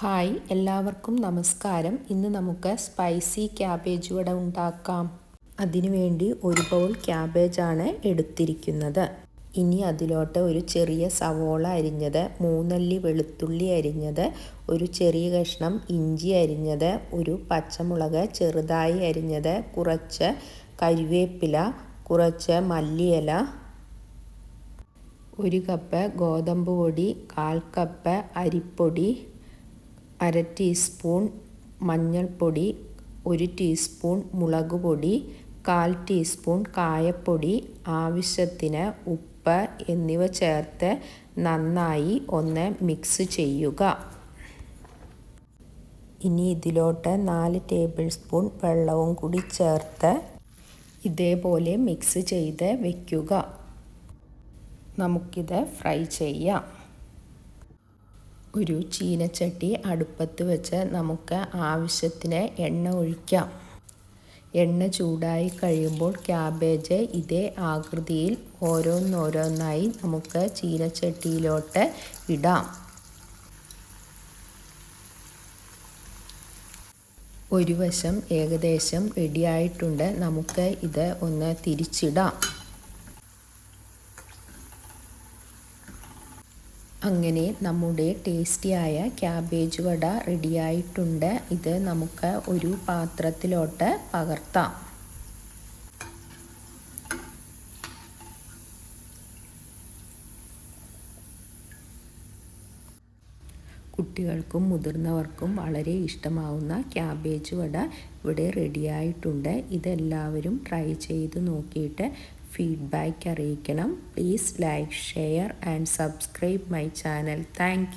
Hi എല്ലാവർക്കും നമസ്കാരം. ഇന്ന് നമുക്ക് സ്പൈസി ക്യാബേജ് വട ഉണ്ടാക്കാം. അതിനുവേണ്ടി ഒരു ബൗൾ ക്യാബേജാണ് എടുത്തിരിക്കുന്നത്. ഇനി അതിലോട്ട് ഒരു ചെറിയ സവോള അരിഞ്ഞത് മൂന്നല്ലി വെളുത്തുള്ളി അരിഞ്ഞത് ഒരു ചെറിയ കഷ്ണം ഇഞ്ചി അരിഞ്ഞത് ഒരു പച്ചമുളക് ചെറുതായി അരിഞ്ഞത് കുറച്ച് കരുവേപ്പില കുറച്ച് മല്ലിയില ഒരു കപ്പ് ഗോതമ്പ് പൊടി കാൽ കപ്പ് അരിപ്പൊടി അര ടീസ്പൂൺ മഞ്ഞൾപ്പൊടി ഒരു ടീസ്പൂൺ മുളക് പൊടി കാൽ ടീസ്പൂൺ കായപ്പൊടി ആവശ്യത്തിന് ഉപ്പ് എന്നിവ ചേർത്ത് നന്നായി ഒന്ന് മിക്സ് ചെയ്യുക. ഇനി ഇതിലോട്ട് നാല് ടേബിൾ സ്പൂൺ വെള്ളവും കൂടി ചേർത്ത് ഇതേപോലെ മിക്സ് ചെയ്ത് വയ്ക്കുക നമുക്കിത് ഫ്രൈ ചെയ്യാം. ഒരു ചീനച്ചട്ടി അടുപ്പത്ത് വെച്ച് നമുക്ക് ആവശ്യത്തിന് എണ്ണ ഒഴിക്കാം. എണ്ണ ചൂടായി കഴിയുമ്പോൾ ക്യാബേജ് ഇതേ ആകൃതിയിൽ ഓരോന്നോരോന്നായി നമുക്ക് ചീനച്ചട്ടിയിലോട്ട് ഇടാം. ഒരു വശം ഏകദേശം റെഡിയായിട്ടുണ്ട് നമുക്ക് ഇത് ഒന്ന് തിരിച്ചിടാം. അങ്ങനെ നമ്മുടെ ടേസ്റ്റിയായ ക്യാബേജ് വട റെഡിയായിട്ടുണ്ട്. ഇത് നമുക്ക് ഒരു പാത്രത്തിലോട്ട് പകർത്താം. കുട്ടികൾക്കും മുതിർന്നവർക്കും വളരെ ഇഷ്ടമാവുന്ന ക്യാബേജ് വട ഇവിടെ റെഡിയായിട്ടുണ്ട്. ഇതെല്ലാവരും ട്രൈ ചെയ്ത് നോക്കിയിട്ട് ഫീഡ്ബാക്ക് അറിയിക്കണം. Please like share and subscribe my channel thank